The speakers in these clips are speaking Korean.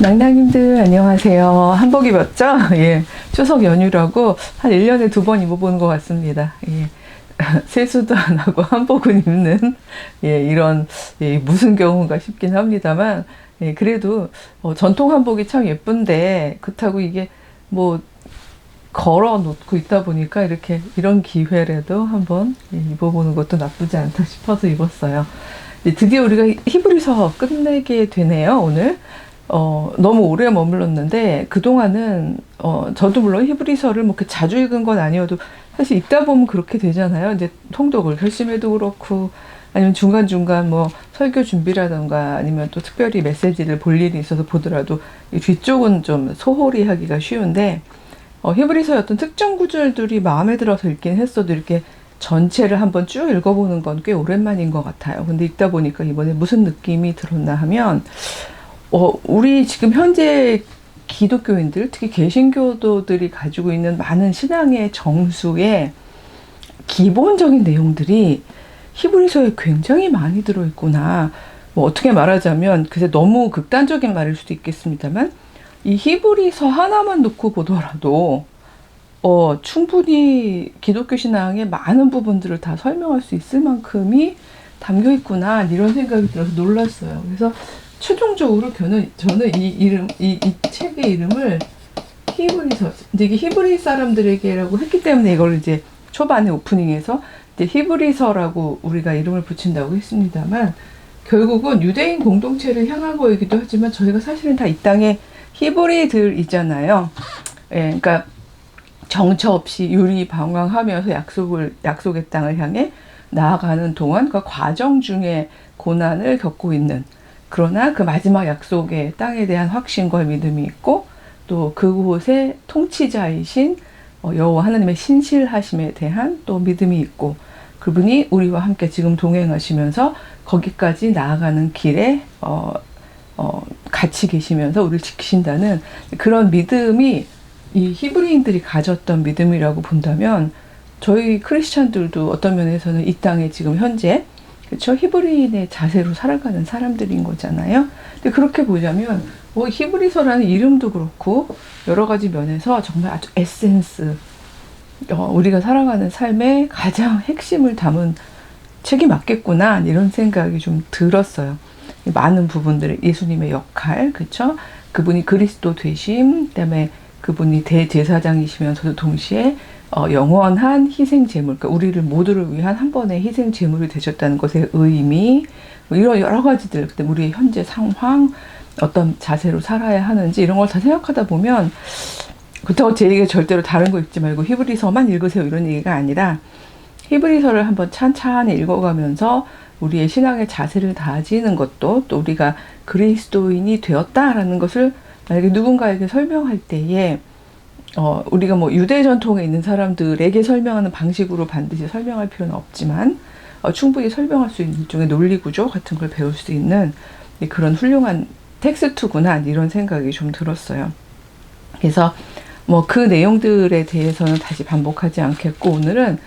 낭낭님들 안녕하세요. 한복 입었죠? 예. 추석 연휴라고 한 1년에 두 번 입어보는 것 같습니다. 예. 세수도 안 하고 한복은 입는 예, 이런 예, 무슨 경우인가 싶긴 합니다만 예, 그래도 어, 전통 한복이 참 예쁜데 그렇다고 이게 뭐 걸어 놓고 있다 보니까 이렇게 이런 기회라도 한번 예, 입어보는 것도 나쁘지 않다 싶어서 입었어요. 이제 드디어 우리가 히브리서 끝내게 되네요, 오늘. 어, 너무 오래 머물렀는데, 그동안은, 어, 저도 물론 히브리서를 뭐 이렇게 자주 읽은 건 아니어도, 사실 읽다 보면 그렇게 되잖아요. 이제 통독을 결심해도 그렇고, 아니면 중간중간 뭐 설교 준비라던가 아니면 또 특별히 메시지를 볼 일이 있어서 보더라도 이 뒤쪽은 좀 소홀히 하기가 쉬운데, 어, 히브리서의 어떤 특정 구절들이 마음에 들어서 읽긴 했어도 이렇게 전체를 한번 쭉 읽어보는 건 꽤 오랜만인 것 같아요. 근데 읽다 보니까 이번에 무슨 느낌이 들었나 하면, 어, 우리 지금 현재 기독교인들, 특히 개신교도들이 가지고 있는 많은 신앙의 정수에 기본적인 내용들이 히브리서에 굉장히 많이 들어있구나. 뭐 어떻게 말하자면, 글쎄 너무 극단적인 말일 수도 있겠습니다만, 이 히브리서 하나만 놓고 보더라도, 어, 충분히 기독교 신앙의 많은 부분들을 다 설명할 수 있을 만큼이 담겨 있구나, 이런 생각이 들어서 놀랐어요. 그래서 최종적으로 저는, 저는 이 이름, 이, 이 책의 이름을 히브리서, 이제 이게 히브리 사람들에게라고 했기 때문에 이걸 이제 초반에 오프닝에서 이제 히브리서라고 우리가 이름을 붙인다고 했습니다만, 결국은 유대인 공동체를 향한 거이기도 하지만 저희가 사실은 다 이 땅의 히브리들이잖아요. 예, 그러니까 정처 없이 유리 방황하면서 약속을 약속의 땅을 향해 나아가는 동안 그 과정 중에 고난을 겪고 있는 그러나 그 마지막 약속의 땅에 대한 확신과 믿음이 있고 또 그곳의 통치자이신 어, 여호와 하나님의 신실하심에 대한 또 믿음이 있고 그분이 우리와 함께 지금 동행하시면서 거기까지 나아가는 길에 어, 어, 같이 계시면서 우리를 지키신다는 그런 믿음이 이 히브리인들이 가졌던 믿음이라고 본다면 저희 크리스찬들도 어떤 면에서는 이 땅에 지금 현재 그렇죠 히브리인의 자세로 살아가는 사람들인 거잖아요. 근데 그렇게 보자면 뭐 히브리서라는 이름도 그렇고 여러 가지 면에서 정말 아주 에센스 어, 우리가 살아가는 삶의 가장 핵심을 담은 책이 맞겠구나 이런 생각이 좀 들었어요. 많은 부분들을 예수님의 역할, 그렇죠? 그분이 그리스도 되심, 그다음에 그분이 대제사장이시면서도 동시에 어, 영원한 희생 제물, 그러니까 우리를 모두를 위한 한 번의 희생 제물이 되셨다는 것의 의미, 뭐 이런 여러 가지들, 그때 우리의 현재 상황, 어떤 자세로 살아야 하는지 이런 걸 다 생각하다 보면 그렇다고 제 얘기가 절대로 다른 거 읽지 말고 히브리서만 읽으세요. 이런 얘기가 아니라 히브리서를 한번 찬찬히 읽어가면서 우리의 신앙의 자세를 다지는 것도 또 우리가 그리스도인이 되었다라는 것을 만약에 누군가에게 설명할 때에 어, 우리가 뭐 유대 전통에 있는 사람들에게 설명하는 방식으로 반드시 설명할 필요는 없지만 어, 충분히 설명할 수 있는 일종의 논리 구조 같은 걸 배울 수 있는 그런 훌륭한 텍스트구나 이런 생각이 좀 들었어요. 그래서 뭐 그 내용들에 대해서는 다시 반복하지 않겠고 오늘은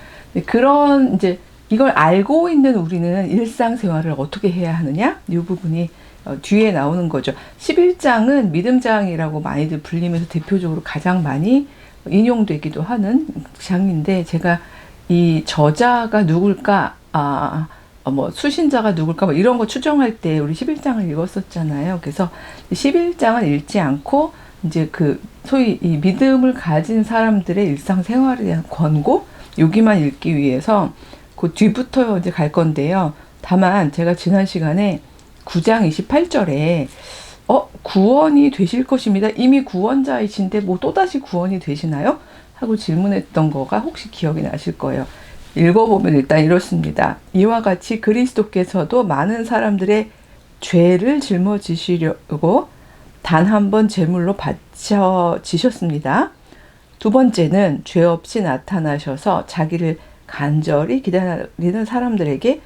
그런 이제 이걸 알고 있는 우리는 일상생활을 어떻게 해야 하느냐 이 부분이 어, 뒤에 나오는 거죠. 11장은 믿음장이라고 많이들 불리면서 대표적으로 가장 많이 인용되기도 하는 장인데 제가 이 저자가 누굴까 아, 어, 뭐 수신자가 누굴까 뭐 이런 거 추정할 때 우리 11장을 읽었었잖아요. 그래서 11장은 읽지 않고 이제 그 소위 이 믿음을 가진 사람들의 일상생활에 대한 권고 여기만 읽기 위해서 그 뒤부터 이제 갈 건데요. 다만 제가 지난 시간에 9장 28절에 어 구원이 되실 것입니다. 이미 구원자이신데 뭐 또다시 구원이 되시나요? 하고 질문했던 거가 혹시 기억이 나실 거예요. 읽어보면 일단 이렇습니다. 이와 같이 그리스도께서도 많은 사람들의 죄를 짊어지시려고 단 한 번 제물로 바쳐지셨습니다. 두 번째는 죄 없이 나타나셔서 자기를 간절히 기다리는 사람들에게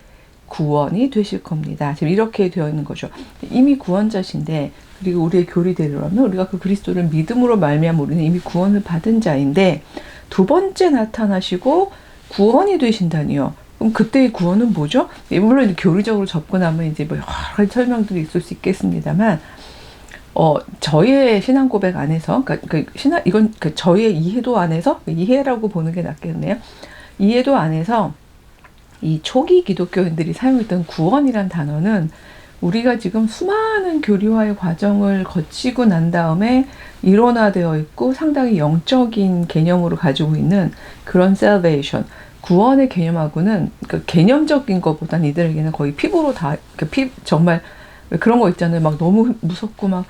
구원이 되실 겁니다. 지금 이렇게 되어 있는 거죠. 이미 구원자신데 그리고 우리의 교리대로라면 우리가 그 그리스도를 믿음으로 말미암아 우리는 이미 구원을 받은 자인데 두 번째 나타나시고 구원이 되신다니요. 그럼 그때의 구원은 뭐죠? 물론 교리적으로 접근하면 이제 뭐 여러 가지 설명들이 있을 수 있겠습니다만 어, 저의 신앙 고백 안에서, 그러니까 그 신앙, 이건 그 저의 이해도 안에서, 이해라고 보는 게 낫겠네요. 이해도 안에서 이 초기 기독교인들이 사용했던 구원이란 단어는 우리가 지금 수많은 교리화의 과정을 거치고 난 다음에 일원화되어 있고 상당히 영적인 개념으로 가지고 있는 그런 salvation, 구원의 개념하고는 그 개념적인 것보단 이들에게는 거의 피부로 다, 그 피, 정말 그런 거 있잖아요. 막 너무 무섭고 막,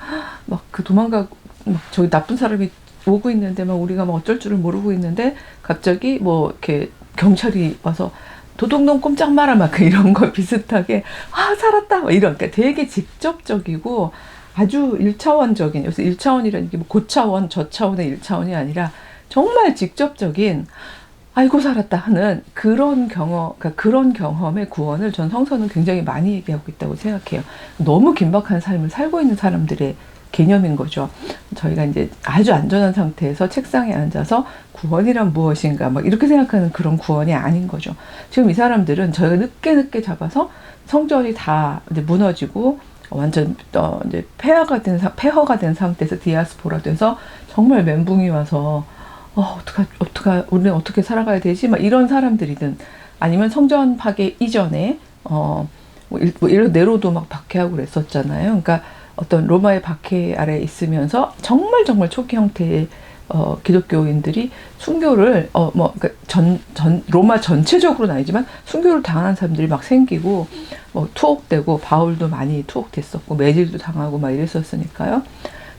막 그 도망가, 막 저기 나쁜 사람이 오고 있는데 막 우리가 막 어쩔 줄을 모르고 있는데 갑자기 뭐 이렇게 경찰이 와서 도둑놈 꼼짝 마라 막 이런 거 비슷하게 아 살았다 막 이런 그러니까 되게 직접적이고 아주 일차원적인 여기서 일차원이라는 게 뭐 고차원 저차원의 일차원이 아니라 정말 직접적인 아이고 살았다 하는 그런 경험 그러니까 그런 경험의 구원을 전 성서는 굉장히 많이 얘기하고 있다고 생각해요. 너무 긴박한 삶을 살고 있는 사람들의 개념인 거죠. 저희가 이제 아주 안전한 상태에서 책상에 앉아서 구원이란 무엇인가 막 이렇게 생각하는 그런 구원이 아닌 거죠. 지금 이 사람들은 저희가 늦게 늦게 잡아서 성전이 다 이제 무너지고 완전 어 이제 폐허가 된 사, 폐허가 된 상태에서 디아스포라 돼서 정말 멘붕이 와서 어 어떡하 어떡하 우리는 어떻게 살아가야 되지 막 이런 사람들이든 아니면 성전 파괴 이전에 어뭐 뭐 예를 네로도 막 박해하고 그랬었잖아요. 그러니까 어떤 로마의 박해 아래 있으면서 정말 정말 초기 형태의 어, 기독교인들이 순교를 어뭐 그러니까 전, 전 로마 전체적으로는 아니지만 순교를 당하는 사람들이 막 생기고 뭐 투옥되고 바울도 많이 투옥됐었고 매질도 당하고 막 이랬었으니까요.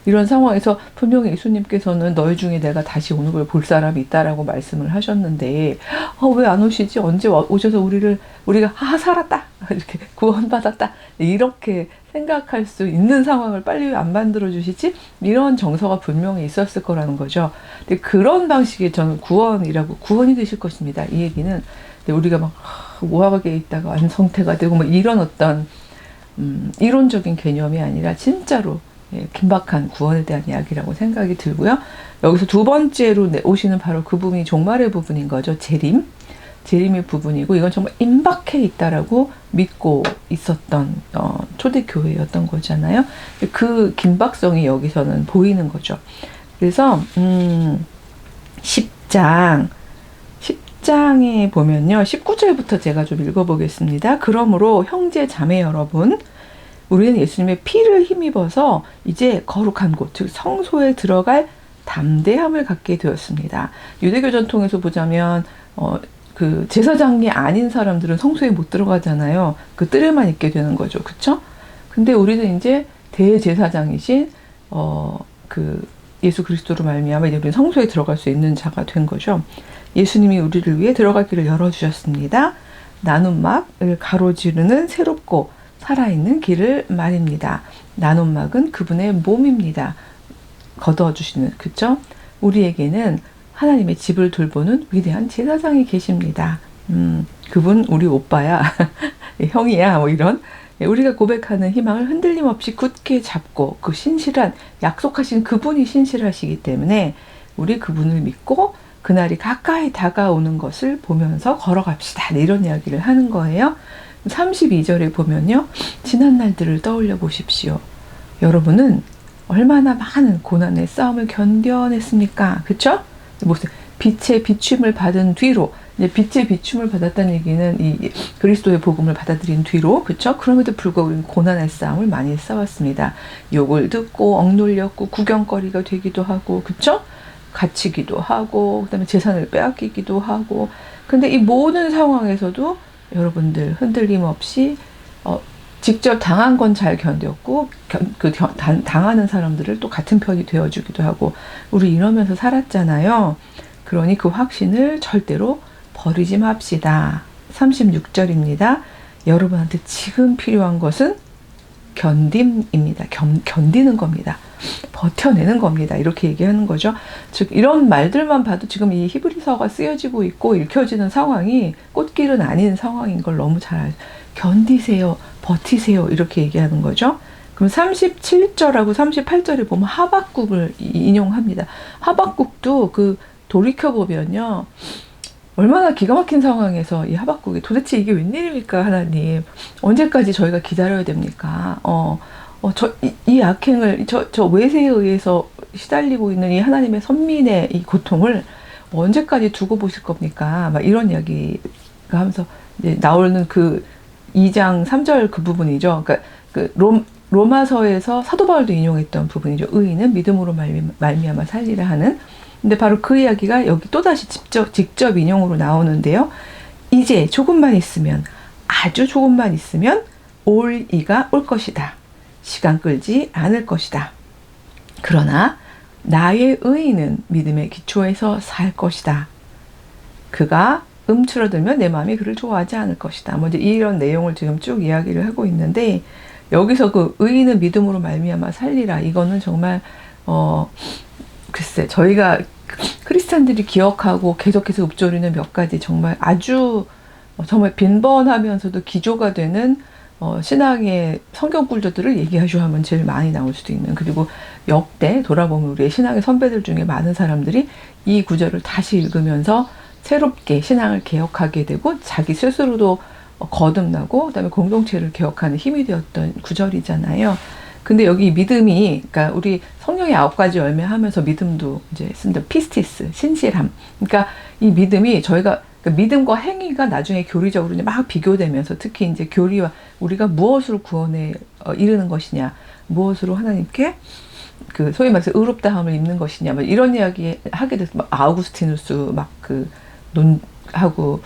이런 상황에서 분명히 예수님께서는 너희 중에 내가 다시 오는 걸 볼 사람이 있다라고 말씀을 하셨는데 어, 왜 안 오시지? 언제 오셔서 우리를 우리가 아 살았다 이렇게 구원받았다 이렇게 생각할 수 있는 상황을 빨리 안 만들어 주시지? 이런 정서가 분명히 있었을 거라는 거죠. 근데 그런 방식의 저는 구원이라고 구원이 되실 것입니다. 이 얘기는 우리가 막 모하게 있다가 완성태가 되고 뭐 이런 어떤 음, 이론적인 개념이 아니라 진짜로 예, 긴박한 구원에 대한 이야기라고 생각이 들고요. 여기서 두 번째로 오시는 바로 그 부분이 종말의 부분인 거죠. 재림. 재림의 부분이고 이건 정말 임박해 있다라고 믿고 있었던 어, 초대교회였던 거잖아요. 그 긴박성이 여기서는 보이는 거죠. 그래서 음, 10장 10장에 보면요. 19절부터 제가 좀 읽어보겠습니다. 그러므로 형제 자매 여러분 우리는 예수님의 피를 힘입어서 이제 거룩한 곳, 즉 성소에 들어갈 담대함을 갖게 되었습니다. 유대교 전통에서 보자면 어, 그 제사장이 아닌 사람들은 성소에 못 들어가잖아요. 그 뜰에만 있게 되는 거죠. 그쵸? 근데 우리는 이제 대제사장이신 어 그 예수 그리스도로 말미암아 이제 우리 성소에 들어갈 수 있는 자가 된 거죠. 예수님이 우리를 위해 들어갈 길을 열어 주셨습니다. 나눔막을 가로지르는 새롭고 살아있는 길을 말입니다. 나눔막은 그분의 몸입니다. 걷어주시는 그죠? 우리에게는 하나님의 집을 돌보는 위대한 제사장이 계십니다. 음, 그분 우리 오빠야, 형이야, 뭐 이런 우리가 고백하는 희망을 흔들림 없이 굳게 잡고 그 신실한 약속하신 그분이 신실하시기 때문에 우리 그분을 믿고 그날이 가까이 다가오는 것을 보면서 걸어갑시다. 네, 이런 이야기를 하는 거예요. 32절에 보면요. 지난 날들을 떠올려 보십시오. 여러분은 얼마나 많은 고난의 싸움을 견뎌냈습니까? 그쵸? 무슨 빛의 비춤을 받은 뒤로 이제 빛의 비춤을 받았다는 얘기는 이 그리스도의 복음을 받아들인 뒤로 그렇죠? 그럼에도 불구하고 우리는 고난의 싸움을 많이 싸웠습니다. 욕을 듣고 억눌렸고 구경거리가 되기도 하고 그렇죠? 갇히기도 하고 그다음에 재산을 빼앗기기도 하고 근데 이 모든 상황에서도 여러분들 흔들림 없이 어, 직접 당한 건 잘 견뎠고 견, 그 견, 당, 당하는 사람들을 또 같은 편이 되어주기도 하고 우리 이러면서 살았잖아요. 그러니 그 확신을 절대로 버리지 맙시다. 36절입니다. 여러분한테 지금 필요한 것은 견딤입니다. 견, 견디는 겁니다. 버텨내는 겁니다. 이렇게 얘기하는 거죠. 즉 이런 말들만 봐도 지금 이 히브리서가 쓰여지고 있고 읽혀지는 상황이 꽃길은 아닌 상황인 걸 너무 잘. 견디세요. 버티세요. 이렇게 얘기하는 거죠. 그럼 37절하고 38절에 보면 하박국을 인용합니다. 하박국도 그 돌이켜 보면요. 얼마나 기가 막힌 상황에서 이 하박국이 도대체 이게 웬일입니까 하나님 언제까지 저희가 기다려야 됩니까 어 어, 저, 이, 이 악행을, 저, 저 외세에 의해서 시달리고 있는 이 하나님의 선민의 이 고통을 언제까지 두고 보실 겁니까? 막 이런 이야기가 하면서 이제 나오는 그 2장 3절 그 부분이죠. 그러니까 그 롬, 로마서에서 사도 바울도 인용했던 부분이죠. 의인은 믿음으로 말미, 말미암아 살리라 하는. 근데 바로 그 이야기가 여기 또다시 직접, 직접 인용으로 나오는데요. 이제 조금만 있으면, 아주 조금만 있으면 올 이가 올 것이다. 시간 끌지 않을 것이다. 그러나 나의 의인은 믿음의 기초에서 살 것이다. 그가 음추러들면 내 마음이 그를 좋아하지 않을 것이다. 뭐 이런 내용을 지금 쭉 이야기를 하고 있는데 여기서 그 의인은 믿음으로 말미암아 살리라. 이거는 정말 어 글쎄 저희가 크리스찬들이 기억하고 계속해서 읊조리는 몇 가지 정말 아주 정말 빈번하면서도 기조가 되는 어, 신앙의 성경 꿀조들을 얘기하셔 하면 제일 많이 나올 수도 있는 그리고 역대 돌아보면 우리의 신앙의 선배들 중에 많은 사람들이 이 구절을 다시 읽으면서 새롭게 신앙을 개혁하게 되고 자기 스스로도 거듭나고 그다음에 공동체를 개혁하는 힘이 되었던 구절이잖아요. 근데 여기 믿음이 그러니까 우리 성령의 아홉 가지 열매 하면서 믿음도 이제 쓴다 피스티스 신실함. 그러니까 이 믿음이 저희가 그러니까 믿음과 행위가 나중에 교리적으로 막 비교되면서 특히 이제 교리와 우리가 무엇으로 구원에 어, 이르는 것이냐, 무엇으로 하나님께 그 소위 말해서 의롭다함을 입는 것이냐, 막 이런 이야기 하게 돼서 막 아우구스티누스 막 그 논하고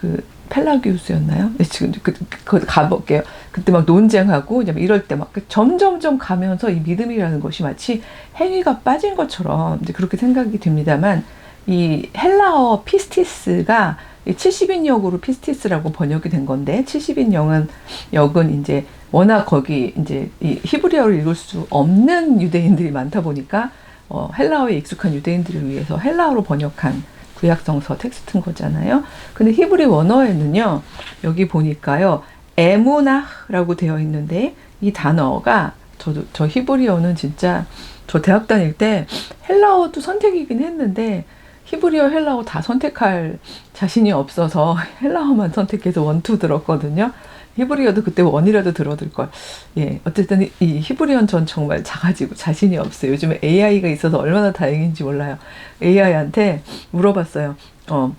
그 펠라기우스였나요? 네, 지금 그, 그, 가볼게요. 그때 막 논쟁하고 이제 이럴 때 막 점점점 가면서 이 믿음이라는 것이 마치 행위가 빠진 것처럼 이제 그렇게 생각이 듭니다만 이 헬라어 피스티스가 70인 역으로 피스티스라고 번역이 된 건데 70인 역은 역은 이제 워낙 거기 이제 이 히브리어를 읽을 수 없는 유대인들이 많다 보니까 어, 헬라어에 익숙한 유대인들을 위해서 헬라어로 번역한 구약성서 텍스트인 거잖아요. 근데 히브리 원어에는요 여기 보니까요 에무나라고 되어 있는데 이 단어가 저도 저 히브리어는 진짜 저 대학 다닐 때 헬라어도 선택이긴 했는데 히브리어, 헬라어 다 선택할 자신이 없어서 헬라어만 선택해서 원투 들었거든요. 히브리어도 그때 원이라도 들어둘 걸. 예, 어쨌든 이 히브리어는 전 정말 작아지고 자신이 없어요. 요즘에 AI가 있어서 얼마나 다행인지 몰라요. AI한테 물어봤어요. 어,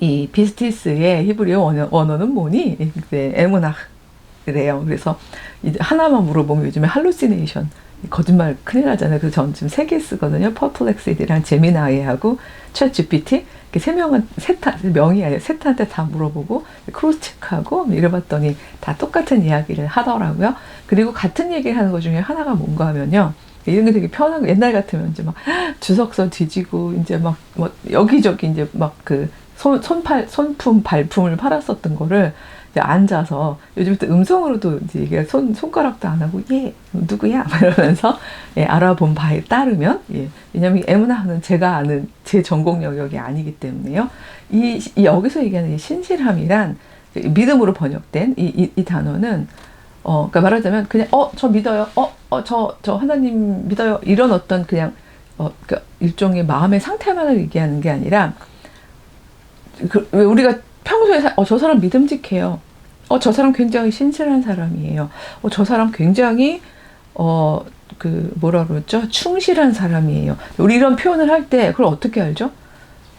이 비스티스의 히브리어 원어, 원어는 뭐니? 네, 에무나 그래요. 그래서 하나만 물어보면 요즘에 할루시네이션 거짓말 큰일 나잖아요. 그래서 저는 지금 세 개 쓰거든요. 퍼플렉시디랑 제미나이하고 챗 GPT 세 명은 세타 명이 아니라 세타한테 다 물어보고 크로스 체크하고 이래봤더니 다 똑같은 이야기를 하더라고요. 그리고 같은 얘기를 하는 것 중에 하나가 뭔가 하면요. 이런 게 되게 편하고 옛날 같으면 이제 막 주석서 뒤지고 이제 막 뭐 여기저기 이제 막 그 손, 손팔, 손품, 발품을 팔았었던 거를 앉아서 요즘 또 음성으로도 이제 이게 손 손가락도 안 하고 예 누구야? 이러면서 예, 알아본 바에 따르면 예, 왜냐하면 에무나는 제가 아는 제 전공 영역이 아니기 때문에요. 이, 이 여기서 얘기하는 이 신실함이란 믿음으로 번역된 이, 이, 이 단어는 어, 그러니까 말하자면 그냥 어 저 믿어요, 어어저저 저 하나님 믿어요. 이런 어떤 그냥 어 그러니까 일종의 마음의 상태만을 얘기하는 게 아니라 그, 왜 우리가 평소에 사, 어, 저 사람 믿음직해요. 어, 저 사람 굉장히 신실한 사람이에요. 어, 저 사람 굉장히 어, 그 뭐라 그러죠? 충실한 사람이에요. 우리 이런 표현을 할 때 그걸 어떻게 알죠?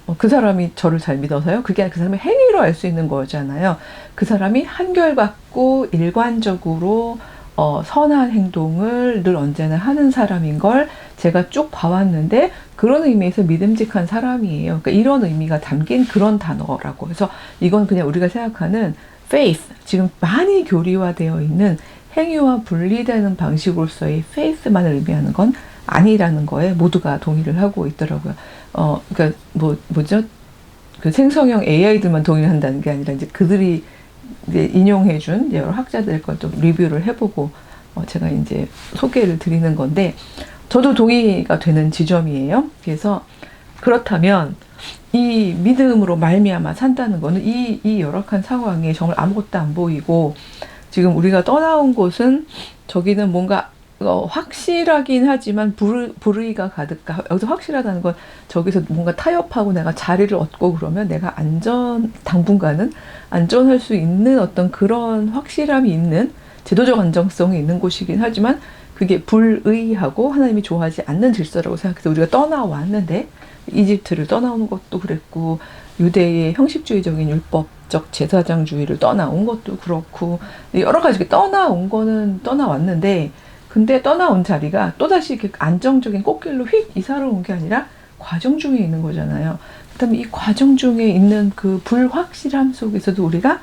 어, 그 사람이 저를 잘 믿어서요. 그게 그 사람의 행위로 알 수 있는 거잖아요. 그 사람이 한결같고 일관적으로 어, 선한 행동을 늘 언제나 하는 사람인 걸 제가 쭉 봐왔는데 그런 의미에서 믿음직한 사람이에요. 그러니까 이런 의미가 담긴 그런 단어라고 해서 이건 그냥 우리가 생각하는 faith 지금 많이 교리화되어 있는 행위와 분리되는 방식으로서의 faith만을 의미하는 건 아니라는 거에 모두가 동의를 하고 있더라고요. 어, 그러니까 뭐 뭐죠? 그 생성형 AI들만 동의를 한다는 게 아니라 이제 그들이 이제 인용해준 여러 학자들 것도 리뷰를 해보고 어, 제가 이제 소개를 드리는 건데 저도 동의가 되는 지점이에요. 그래서 그렇다면 이 믿음으로 말미암아 산다는 거는 이, 이 열악한 상황에 정말 아무것도 안 보이고 지금 우리가 떠나온 곳은 저기는 뭔가 어, 확실하긴 하지만 불의, 불의가 가득하 여기서 확실하다는 건 저기서 뭔가 타협하고 내가 자리를 얻고 그러면 내가 안전 당분간은 안전할 수 있는 어떤 그런 확실함이 있는 제도적 안정성이 있는 곳이긴 하지만 그게 불의하고 하나님이 좋아하지 않는 질서라고 생각해서 우리가 떠나왔는데 이집트를 떠나오는 것도 그랬고 유대의 형식주의적인 율법적 제사장주의를 떠나온 것도 그렇고 여러 가지 떠나온 거는 떠나왔는데 근데 떠나온 자리가 또다시 이렇게 안정적인 꽃길로 휙 이사를 온 게 아니라 과정 중에 있는 거잖아요. 그다음에 이 과정 중에 있는 그 불확실함 속에서도 우리가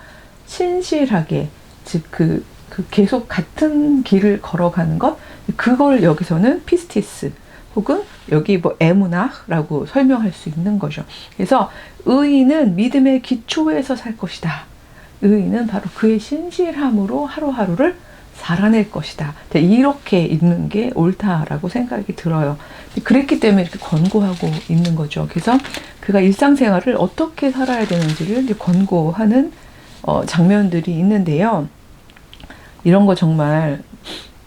신실하게 즉 그 그 계속 같은 길을 걸어가는 것 그걸 여기서는 피스티스 혹은 여기 뭐 에무나라고 설명할 수 있는 거죠. 그래서 의인은 믿음의 기초에서 살 것이다. 의인은 바로 그의 신실함으로 하루하루를 살아낼 것이다. 이렇게 있는 게 옳다라고 생각이 들어요. 그랬기 때문에 이렇게 권고하고 있는 거죠. 그래서 그가 일상생활을 어떻게 살아야 되는지를 권고하는 어, 장면들이 있는데요. 이런 거 정말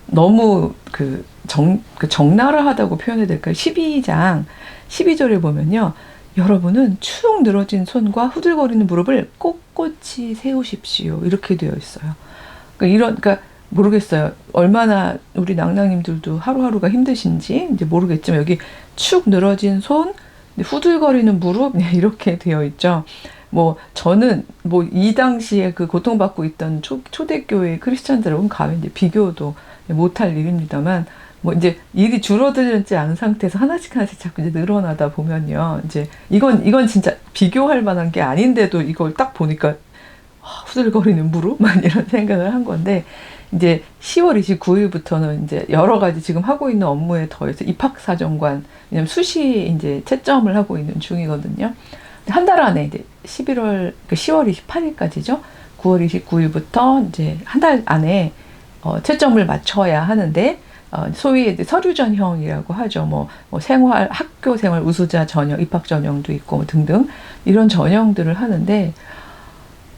너무 그 정, 그 적나라하다고 표현해야 될까요? 12장 12절에 보면요. 여러분은 축 늘어진 손과 후들거리는 무릎을 꼿꼿이 세우십시오. 이렇게 되어 있어요. 그러니까 이런, 그러니까 모르겠어요. 얼마나 우리 낭낭님들도 하루하루가 힘드신지 이제 모르겠지만 여기 축 늘어진 손, 후들거리는 무릎 네, 이렇게 되어 있죠. 뭐 저는 뭐 이 당시에 그 고통받고 있던 초, 초대교회 크리스천들하고는 가히 이제 비교도 못할 일입니다만 뭐 이제 일이 줄어들지 않은 상태에서 하나씩 하나씩 자꾸 이제 늘어나다 보면요. 이제 이건 이건 진짜 비교할 만한 게 아닌데도 이걸 딱 보니까 후들거리는 무릎만 이런 생각을 한 건데 이제 10월 29일부터는 이제 여러 가지 지금 하고 있는 업무에 더해서 입학사정관 왜냐면 수시 이제 채점을 하고 있는 중이거든요. 한 달 안에 이제 11월 그 10월 28일까지죠. 9월 29일부터 이제 한 달 안에 어, 채점을 맞춰야 하는데 어, 소위 이제 서류 전형이라고 하죠. 뭐, 뭐 생활 학교 생활 우수자 전형, 입학 전형도 있고 뭐 등등 이런 전형들을 하는데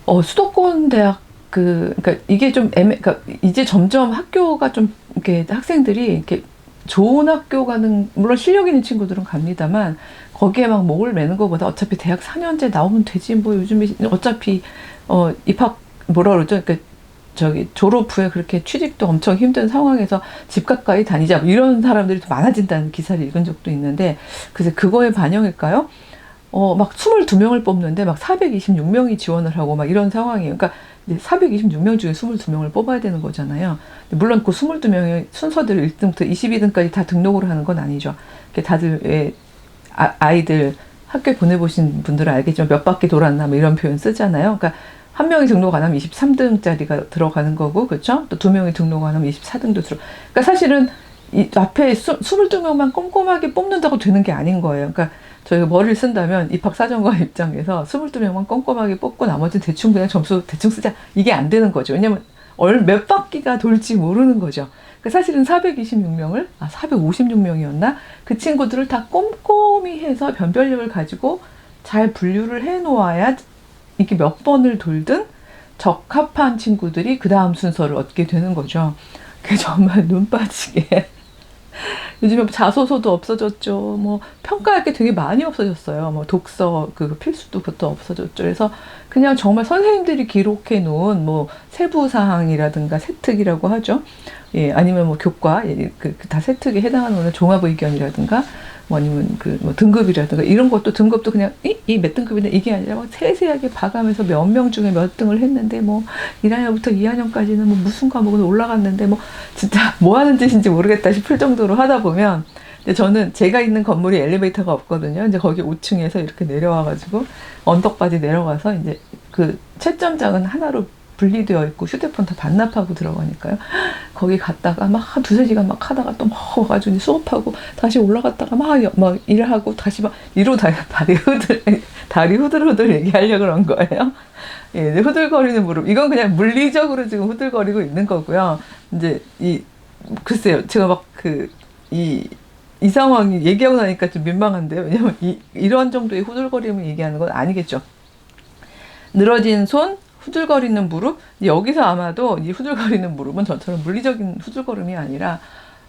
어, 수도권 대학 그 그러니까 이게 좀 애매 그러니까 이제 점점 학교가 좀 이렇게 학생들이 이렇게 좋은 학교 가는 물론 실력 있는 친구들은 갑니다만 거기에 막 목을 매는 것보다 어차피 대학 4년제 나오면 되지 뭐 요즘에 어차피 어 입학 뭐라 그러죠 그러니까 저기 졸업 후에 그렇게 취직도 엄청 힘든 상황에서 집 가까이 다니자 뭐 이런 사람들이 더 많아진다는 기사를 읽은 적도 있는데 그래서 그거에 반영일까요? 어, 막 22명을 뽑는데 막 426명이 지원을 하고 막 이런 상황이에요. 그러니까 426명 중에 22명을 뽑아야 되는 거잖아요. 물론 그 22명의 순서대로 1등부터 22등까지 다 등록을 하는 건 아니죠. 다들 예, 아, 아이들 학교에 보내보신 분들은 알겠지만 몇 바퀴 돌았나 뭐 이런 표현 쓰잖아요. 그러니까 한 명이 등록 안 하면 23등짜리가 들어가는 거고, 그렇죠? 또 두 명이 등록 안 하면 24등도 들어. 그러니까 사실은 이 앞에 22명만 꼼꼼하게 뽑는다고 되는 게 아닌 거예요. 그러니까 저희가 머리를 쓴다면 입학사정관 입장에서 22명만 꼼꼼하게 뽑고 나머지는 대충 그냥 점수 대충 쓰자. 이게 안 되는 거죠. 왜냐면 얼, 몇 바퀴가 돌지 모르는 거죠. 그러니까 사실은 426명을, 아, 456명이었나? 그 친구들을 다 꼼꼼히 해서 변별력을 가지고 잘 분류를 해 놓아야 이게 몇 번을 돌든 적합한 친구들이 그 다음 순서를 얻게 되는 거죠. 그게 정말 눈 빠지게. 요즘에 자소서도 없어졌죠. 뭐 평가할 게 되게 많이 없어졌어요. 뭐 독서 그 필수도 그것도 없어졌죠. 그래서 그냥 정말 선생님들이 기록해 놓은 뭐 세부 사항이라든가 세특이라고 하죠. 예, 아니면 뭐 교과 그다 그 세특에 해당하는 종합 의견이라든가 뭐 아니면 그 뭐 등급이라든가 이런 것도 등급도 그냥 이 몇 등급인데 이게 아니라 막 세세하게 봐가면서 몇 명 중에 몇 등을 했는데 뭐 1학년부터 2학년까지는 뭐 무슨 과목은 올라갔는데 뭐 진짜 뭐 하는 짓인지 모르겠다 싶을 정도로 하다 보면 근데 저는 제가 있는 건물이 엘리베이터가 없거든요. 이제 거기 5층에서 이렇게 내려와가지고 언덕까지 내려가서 이제 그 채점장은 하나로 분리되어 있고 휴대폰 다 반납하고 들어가니까요. 거기 갔다가 막 한 두세 시간 막 하다가 또 막 와가지고 수업하고 다시 올라갔다가 막, 막 일하고 다시 막 다리, 다리 후들, 다리 후들후들 얘기하려고 그런 거예요. 예, 후들거리는 무릎. 이건 그냥 물리적으로 지금 후들거리고 있는 거고요. 이제 이, 글쎄요. 제가 막 그, 이, 이 상황이 얘기하고 나니까 좀 민망한데요. 왜냐면 이, 이런 정도의 후들거림을 얘기하는 건 아니겠죠. 늘어진 손, 후들거리는 무릎 여기서 아마도 이 후들거리는 무릎은 저처럼 물리적인 후들거림이 아니라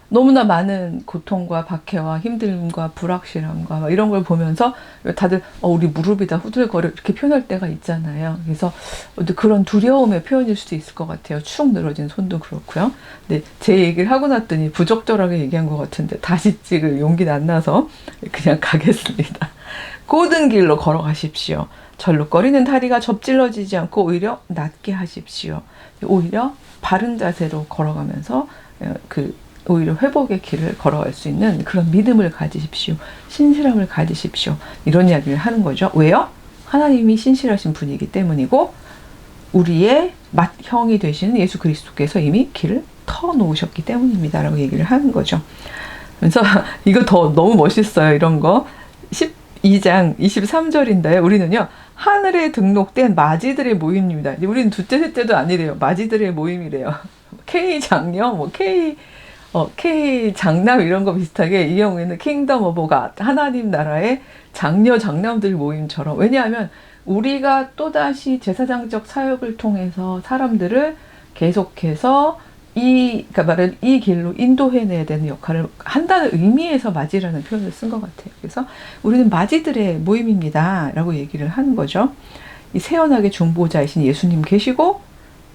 너무나 많은 고통과 박해와 힘듦과 불확실함과 막 이런 걸 보면서 다들 어, 우리 무릎이 다 후들거려 이렇게 표현할 때가 있잖아요. 그래서 그런 두려움의 표현일 수도 있을 것 같아요. 축 늘어진 손도 그렇고요. 근데 제 얘기를 하고 났더니 부적절하게 얘기한 것 같은데 다시 찍을 용기는 안 나서 그냥 가겠습니다. 고든 길로 걸어가십시오. 절룩거리는 다리가 접질러지지 않고 오히려 낮게 하십시오. 오히려 바른 자세로 걸어가면서 어, 그 오히려 회복의 길을 걸어갈 수 있는 그런 믿음을 가지십시오. 신실함을 가지십시오. 이런 이야기를 하는 거죠. 왜요? 하나님이 신실하신 분이기 때문이고 우리의 맏형이 되시는 예수 그리스도께서 이미 길을 터 놓으셨기 때문입니다 라고 얘기를 하는 거죠. 그래서 이거 더 너무 멋있어요. 이런 거. 12장 23절인데요. 우리는요. 하늘에 등록된 마지들의 모임입니다. 우리는 둘째, 셋째도 아니래요. 마지들의 모임이래요. K 장녀, 뭐 K 어, K 장남 이런 거 비슷하게 이 경우에는 킹덤 갓 하나님 나라의 장녀 장남들 모임처럼 왜냐하면 우리가 또다시 제사장적 사역을 통해서 사람들을 계속해서 이, 그러니까 말은 이 길로 인도해내야 되는 역할을 한다는 의미에서 맞이라는 표현을 쓴 것 같아요. 그래서 우리는 맞이들의 모임입니다. 라고 얘기를 하는 거죠. 이 세연하게 중보자이신 예수님 계시고,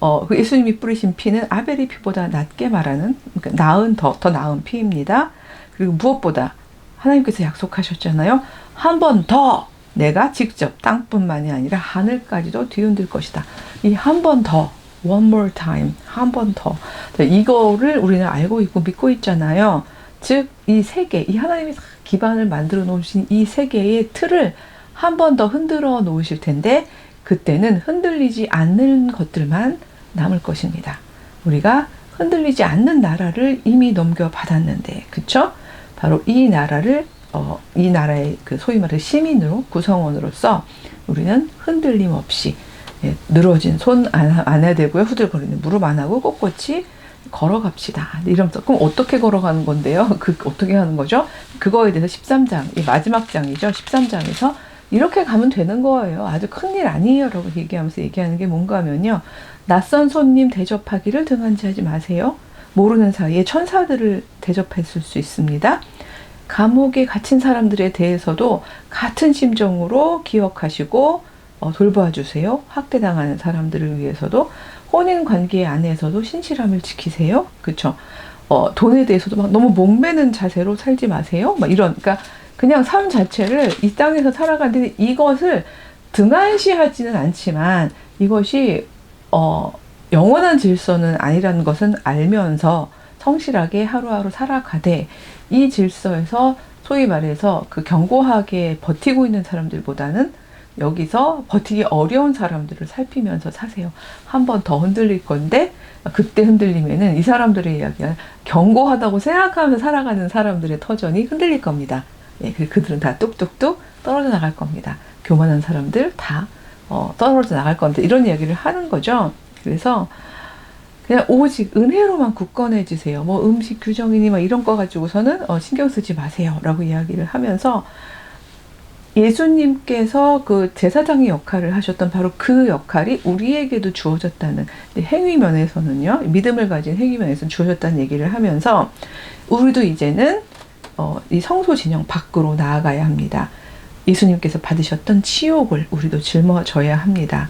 어, 그 예수님이 뿌리신 피는 아벨의 피보다 낫게 말하는, 그러니까 나은 더, 더 나은 피입니다. 그리고 무엇보다 하나님께서 약속하셨잖아요. 한 번 더 내가 직접 땅뿐만이 아니라 하늘까지도 뒤흔들 것이다. 이 한 번 더, one more time, 한 번 더. 이거를 우리는 알고 있고 믿고 있잖아요. 즉, 이 세계, 이 하나님이 기반을 만들어 놓으신 이 세계의 틀을 한 번 더 흔들어 놓으실 텐데, 그때는 흔들리지 않는 것들만 남을 것입니다. 우리가 흔들리지 않는 나라를 이미 넘겨 받았는데, 그쵸? 바로 이 나라를, 어, 이 나라의 그 소위 말해 시민으로, 구성원으로서 우리는 흔들림 없이 예, 늘어진 손안 해야 되고요. 후들거리는 무릎 안 하고 꼿꼿이 걸어갑시다. 이러면서 그럼 어떻게 걸어가는 건데요? 그 어떻게 하는 거죠? 그거에 대해서 13장, 이 마지막 장이죠. 13장에서 이렇게 가면 되는 거예요. 아주 큰일 아니에요. 라고 얘기하면서 얘기하는 게 뭔가 하면요. 낯선 손님 대접하기를 등한지하지 마세요. 모르는 사이에 천사들을 대접했을 수 있습니다. 감옥에 갇힌 사람들에 대해서도 같은 심정으로 기억하시고 어, 돌봐 주세요. 학대당하는 사람들을 위해서도 혼인 관계 안에서도 신실함을 지키세요. 그렇죠? 어, 돈에 대해서도 막 너무 목매는 자세로 살지 마세요. 막 이런 그러니까 그냥 삶 자체를 이 땅에서 살아가는데 이것을 등한시하지는 않지만 이것이 어, 영원한 질서는 아니라는 것은 알면서 성실하게 하루하루 살아가되 이 질서에서 소위 말해서 그 견고하게 버티고 있는 사람들보다는 여기서 버티기 어려운 사람들을 살피면서 사세요. 한 번 더 흔들릴 건데 그때 흔들리면은 이 사람들의 이야기가 견고하다고 생각하면서 살아가는 사람들의 터전이 흔들릴 겁니다. 예, 그, 그들은 다 뚝뚝뚝 떨어져 나갈 겁니다. 교만한 사람들 다 어, 떨어져 나갈 겁니다. 이런 이야기를 하는 거죠. 그래서 그냥 오직 은혜로만 굳건해지세요. 뭐 음식 규정이니 막 이런 거 가지고서는 어, 신경 쓰지 마세요라고 이야기를 하면서 예수님께서 그 제사장의 역할을 하셨던 바로 그 역할이 우리에게도 주어졌다는 행위 면에서는요 믿음을 가진 행위 면에서 주어졌다는 얘기를 하면서 우리도 이제는 어, 이 성소 진영 밖으로 나아가야 합니다. 예수님께서 받으셨던 치욕을 우리도 짊어져야 합니다.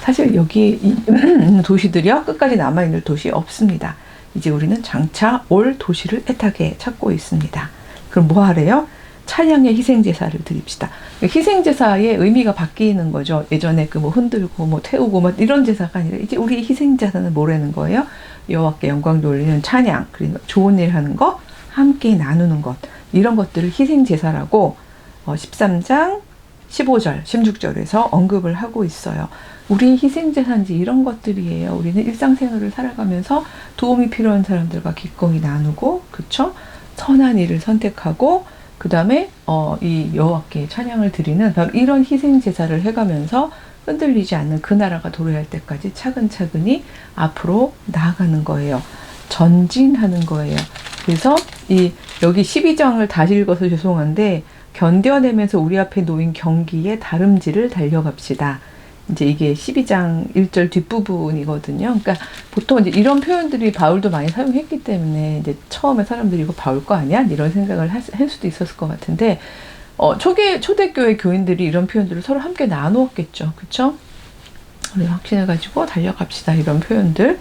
사실 여기 도시들이요 끝까지 남아 있는 도시 없습니다. 이제 우리는 장차 올 도시를 애타게 찾고 있습니다. 그럼 뭐 하래요? 찬양의 희생제사를 드립시다. 희생제사의 의미가 바뀌는 거죠. 예전에 그 뭐 흔들고 뭐 태우고 뭐 이런 제사가 아니라 이제 우리 희생제사는 뭐라는 거예요? 여호와께 영광 돌리는 찬양, 그리고 좋은 일 하는 거, 함께 나누는 것 이런 것들을 희생제사라고 13장 15절, 16절에서 언급을 하고 있어요. 우리 희생제사인지 이런 것들이에요. 우리는 일상생활을 살아가면서 도움이 필요한 사람들과 기꺼이 나누고, 그쵸? 선한 일을 선택하고, 그 다음에 어, 이 여호와께 찬양을 드리는 이런 희생 제사를 해가면서 흔들리지 않는 그 나라가 도래할 때까지 차근차근히 앞으로 나아가는 거예요. 전진하는 거예요. 그래서 이 여기 12장을 다시 읽어서 죄송한데 견뎌내면서 우리 앞에 놓인 경기의 다름질을 달려갑시다. 이제 이게 12장 1절 뒷부분이거든요. 그러니까 보통 이제 이런 표현들이 바울도 많이 사용했기 때문에 이제 처음에 사람들이 이거 바울 거 아니야? 이런 생각을 할, 수도 있었을 것 같은데 어, 초기 초대교회 교인들이 이런 표현들을 서로 함께 나누었겠죠. 그렇죠? 우리 확신을 가지고 달려갑시다 이런 표현들.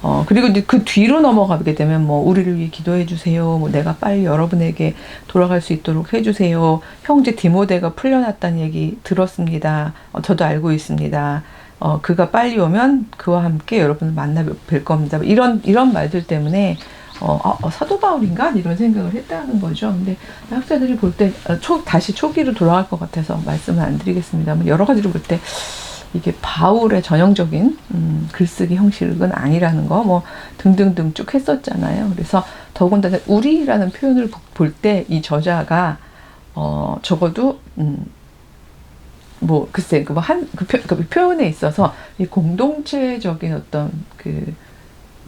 어, 그리고 이제 그 뒤로 넘어가게 되면 뭐 우리를 위해 기도해 주세요. 뭐 내가 빨리 여러분에게 돌아갈 수 있도록 해 주세요. 형제 디모데가 풀려났다는 얘기 들었습니다. 어, 저도 알고 있습니다. 어, 그가 빨리 오면 그와 함께 여러분을 만나 뵐 겁니다. 뭐 이런 이런 말들 때문에 어, 아, 어, 사도 바울인가 이런 생각을 했다는 거죠. 근데 학자들이 볼때 어, 초, 다시 초기로 돌아갈 것 같아서 말씀을 안 드리겠습니다만 여러 가지로 볼때 이게 바울의 전형적인 음, 글쓰기 형식은 아니라는 거 뭐 등등등 쭉 했었잖아요. 그래서 더군다나 우리라는 표현을 볼 때 이 저자가 어 적어도 음, 뭐 글쎄 그뭐한그 그 표현에 있어서 이 공동체적인 어떤 그,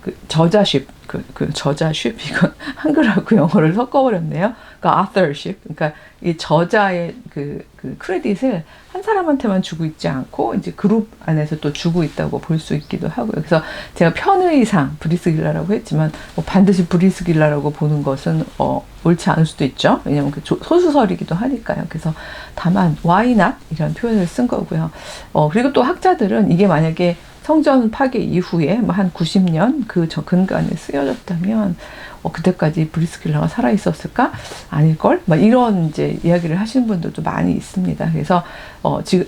그 저자십 그, 그 저자십 이건 한글하고 영어를 섞어버렸네요. 그러니까 authorship 그러니까 이 저자의 그, 그 크레딧을 한 사람한테만 주고 있지 않고 이제 그룹 안에서 또 주고 있다고 볼 수 있기도 하고요. 그래서 제가 편의상 브리스길라라고 했지만 뭐 반드시 브리스길라라고 보는 것은 어, 옳지 않을 수도 있죠. 왜냐하면 그 조- 소수설이기도 하니까요. 그래서 다만 why not 이런 표현을 쓴 거고요. 어, 그리고 또 학자들은 이게 만약에 성전 파괴 이후에 뭐 한 90년 그 저 근간에 쓰여졌다면 어, 그때까지 브리스길라가 살아 있었을까? 아닐걸? 막 이런 이제 이야기를 하시는 분들도 많이 있습니다. 그래서 어, 지금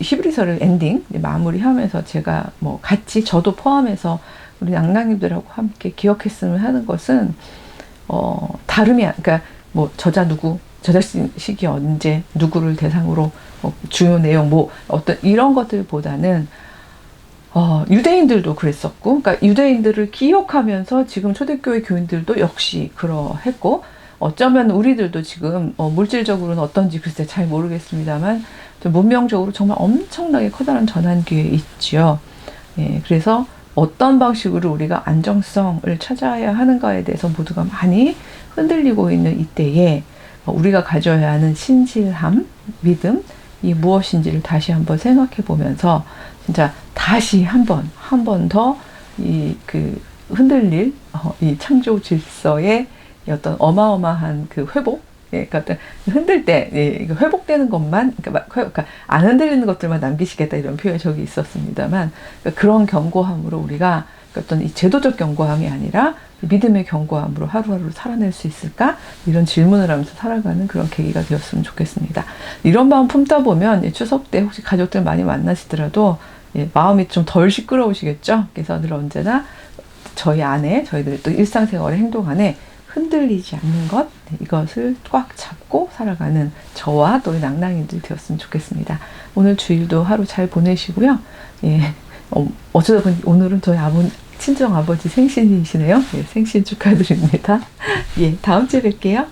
히브리서를 엔딩 마무리하면서 제가 뭐 같이 저도 포함해서 우리 낭낭님들하고 함께 기억했으면 하는 것은 어, 다름이 안, 그러니까 뭐 저자 누구, 저자 시- 시기 언제, 누구를 대상으로 뭐 주요 내용 뭐 어떤 이런 것들보다는 어, 유대인들도 그랬었고, 그러니까 유대인들을 기억하면서 지금 초대교회 교인들도 역시 그러했고, 어쩌면 우리들도 지금 어, 물질적으로는 어떤지 글쎄 잘 모르겠습니다만, 좀 문명적으로 정말 엄청나게 커다란 전환기에 있지요. 예, 그래서 어떤 방식으로 우리가 안정성을 찾아야 하는가에 대해서 모두가 많이 흔들리고 있는 이때에 어, 우리가 가져야 하는 신실함, 믿음, 이 무엇인지를 다시 한번 생각해 보면서 진짜 다시 한 번, 한 번 더 이 그 흔들릴 어, 이 창조 질서의 이 어떤 어마어마한 그 회복, 예, 그러니까 흔들 때 예, 회복되는 것만, 그러니까, 그러니까 안 흔들리는 것들만 남기시겠다 이런 표현이 저기 있었습니다만 그러니까 그런 경고함으로 우리가 어떤 이 제도적 경고함이 아니라 믿음의 경고함으로 하루하루 살아낼 수 있을까? 이런 질문을 하면서 살아가는 그런 계기가 되었으면 좋겠습니다. 이런 마음 품다 보면 이 추석 때 혹시 가족들 많이 만나시더라도 예, 마음이 좀 덜 시끄러우시겠죠? 그래서 늘 언제나 저희 안에 저희들의 또 일상생활의 행동 안에 흔들리지 않는 것 네, 이것을 꽉 잡고 살아가는 저와 또 낭낭이들 되었으면 좋겠습니다. 오늘 주일도 하루 잘 보내시고요. 예, 어, 어쩌다 보니 오늘은 저희 아버 친정 아버지 생신이시네요. 예, 생신 축하드립니다. 예, 다음 주에 뵐게요.